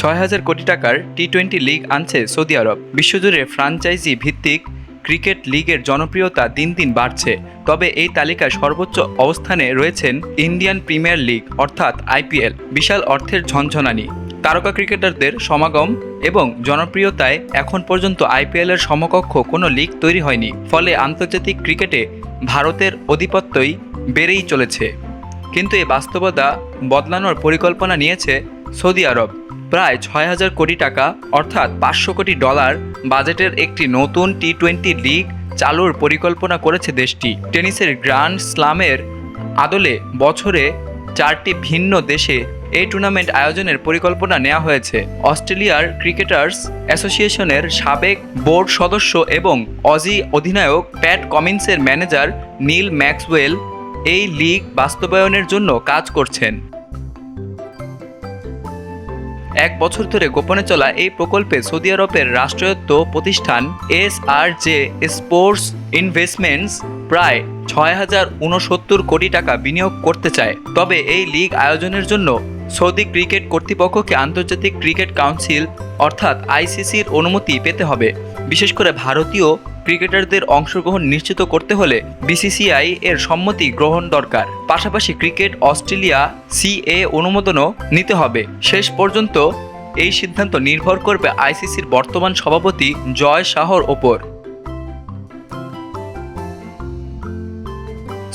ছয় হাজার কোটি টাকার টি টোয়েন্টি লিগ আনছে সৌদি আরব। বিশ্বজুড়ে ফ্রাঞ্চাইজি ভিত্তিক ক্রিকেট লিগের জনপ্রিয়তা দিন দিন বাড়ছে। তবে এই তালিকায় সর্বোচ্চ অবস্থানে রয়েছেন ইন্ডিয়ান প্রিমিয়ার লিগ, অর্থাৎ আইপিএল বিশাল অর্থের ঝনঝনানি। তারকা ক্রিকেটারদের সমাগম এবং জনপ্রিয়তায় এখন পর্যন্ত আইপিএলের সমকক্ষ কোনো লিগ তৈরি হয়নি। ফলে আন্তর্জাতিক ক্রিকেটে ভারতের আধিপত্যই বেড়েই চলেছে। কিন্তু এই বাস্তবতা বদলানোর পরিকল্পনা নিয়েছে সৌদি আরব। প্রায় ছয় হাজার কোটি টাকা, অর্থাৎ পাঁচশো কোটি ডলার, বাজেটের একটি নতুন টি টোয়েন্টি লিগ চালুর পরিকল্পনা করেছে দেশটি। টেনিসের গ্র্যান্ড স্লামের আদলে বছরে চারটি ভিন্ন দেশে এই টুর্নামেন্ট আয়োজনের পরিকল্পনা নেওয়া হয়েছে। অস্ট্রেলিয়ার ক্রিকেটার্স অ্যাসোসিয়েশনের সাবেক বোর্ড সদস্য এবং অজি অধিনায়ক প্যাট কমিন্সের ম্যানেজার নীল ম্যাক্সওয়েল এই লিগ বাস্তবায়নের জন্য কাজ করছেন। এক বছর ধরে গোপনে চলা এই প্রকল্পে সৌদি আরবের রাষ্ট্রায়ত্ত প্রতিষ্ঠান S R J sports investments প্রায় ছয় হাজার উনসত্তর কোটি টাকা বিনিয়োগ করতে চায়। তবে এই লিগ আয়োজনের জন্য সৌদি ক্রিকেট কর্তৃপক্ষকে আন্তর্জাতিক ক্রিকেট কাউন্সিল অর্থাৎ আইসিসির অনুমতি পেতে হবে। বিশেষ করে ভারতীয় ক্রিকেটারদের অংশগ্রহণ নিশ্চিত করতে হলে বিসিসিআই এর সম্মতি গ্রহণ দরকার। পাশাপাশি ক্রিকেট অস্ট্রেলিয়া সিএ অনুমোদনও নিতে হবে। শেষ পর্যন্ত এই সিদ্ধান্ত নির্ভর করবে আইসিসির বর্তমান সভাপতি জয় শাহর ওপর।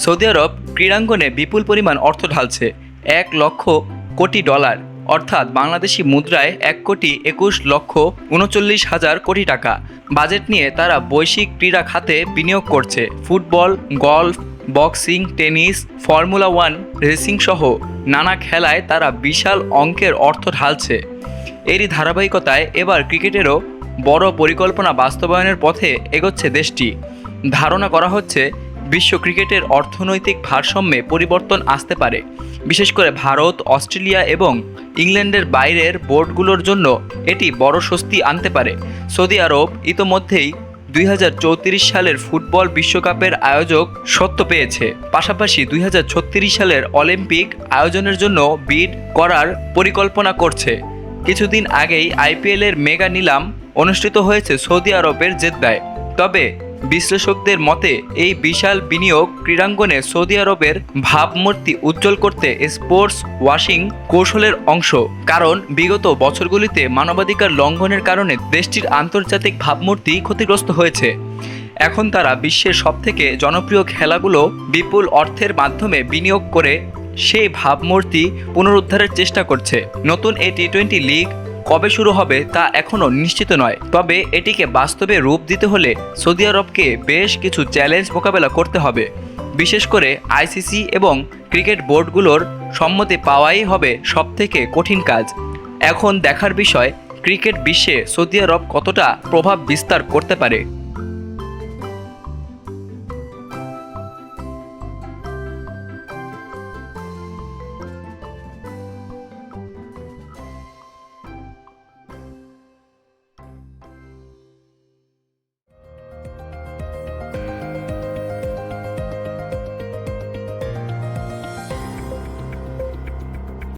সৌদি আরব ক্রীড়াঙ্গনে বিপুল পরিমাণ অর্থ ঢালছে। এক লক্ষ কোটি ডলার। অর্থাৎ বাংলাদেশি মুদ্রায় এক কোটি একুশ লক্ষ উনচল্লিশ হাজার কোটি টাকা। বাজেট নিয়ে তারা বৈশ্বিক ক্রীড়া খাতে বিনিয়োগ করছে। Football, golf, boxing, tennis, formula one, racing সহ নানা খেলায় তারা বিশাল অঙ্কের অর্থ ঢালছে। এরই ধারাবাহিকতায় এবার ক্রিকেটেরও বড় পরিকল্পনা বাস্তবায়নের পথে এগোচ্ছে দেশটি। ধারণা করা হচ্ছে, বিশ্ব ক্রিকেটের অর্থনৈতিক ভারসাম্যে পরিবর্তন আসতে পারে। বিশেষ করে ভারত, অস্ট্রেলিয়া এবং ইংল্যান্ডের বাইরের বোর্ডগুলোর জন্য এটি বড় স্বস্তি আনতে পারে। সৌদি আরব ইতোমধ্যেই দুই হাজার চৌত্রিশ সালের ফুটবল বিশ্বকাপের আয়োজক সত্য পেয়েছে। পাশাপাশি দুই হাজার ছত্রিশ সালের অলিম্পিক আয়োজনের জন্য বিড করার পরিকল্পনা করছে। কিছুদিন আগেই আইপিএলের মেগা নিলাম অনুষ্ঠিত হয়েছে সৌদি আরবের জেদ্দায়। তবে বিশ্লেষকদের মতে, এই বিশাল বিনিয়োগ ক্রীড়াঙ্গনে সৌদি আরবের ভাবমূর্তি উজ্জ্বল করতে স্পোর্টস ওয়াশিং কৌশলের অংশ। কারণ, বিগত বছরগুলিতে মানবাধিকার লঙ্ঘনের কারণে দেশটির আন্তর্জাতিক ভাবমূর্তি ক্ষতিগ্রস্ত হয়েছে। এখন তারা বিশ্বের সবথেকে জনপ্রিয় খেলাগুলো বিপুল অর্থের মাধ্যমে বিনিয়োগ করে সেই ভাবমূর্তি পুনরুদ্ধারের চেষ্টা করছে। নতুন এই টি টোয়েন্টি লিগ কবে শুরু হবে তা এখনও নিশ্চিত নয়। তবে এটিকে বাস্তবে রূপ দিতে হলে সৌদি আরবকে বেশ কিছু চ্যালেঞ্জ মোকাবেলা করতে হবে। বিশেষ করে আইসিসি এবং ক্রিকেট বোর্ডগুলোর সম্মতি পাওয়াই হবে সবথেকে কঠিন কাজ। এখন দেখার বিষয়, ক্রিকেট বিশ্বে সৌদি আরব কতটা প্রভাব বিস্তার করতে পারে।